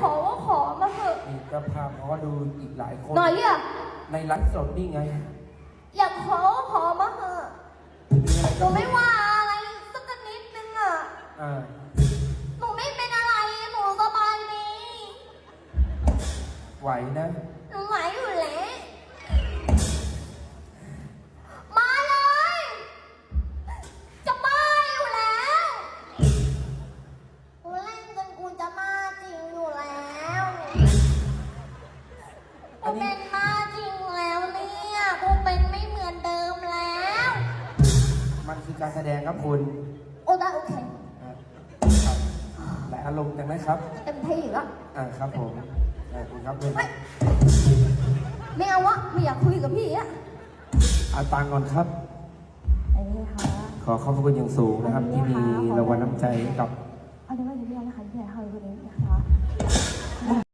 ขอก็ขอมาเถอะนี่ก็พาพอดูอีกหลายคน หน่อยอะในไลฟ์สดนี่ไงอยากขอก็ขอมาเถอะมีอะไรหก็นูไม่ว่าอะไรสักนิดนึงอะอ่าหนูไม่เป็นอะไรหนูสบายดีไหวนะหนูไหวอยู่แล้ว กูเป็นมาจริงแล้วเนี่ยกูเป็นไม่เหมือนเดิมแล้วมันคือการแสดงครับคุณโอ้ได้โอเคอะครับหลายอารมณ์จังนะครับ เต็มที่แล้วอ่าครับผมอ่าคุณครับเป็นเฮ้ยไม่เอาวะไม่อยากคุยกับพี่อะเอาตังค์ก่อนครับไอ้นี่ค่ะ ขอขอบพระคุณอย่างสูงนะครับ ที่มีรางวัลน้ำใจให้กับ เอาเดี๋ยวว่าเดี๋ยวพี่นะคะพี่ใหญ่ให้คนนี้นะคะ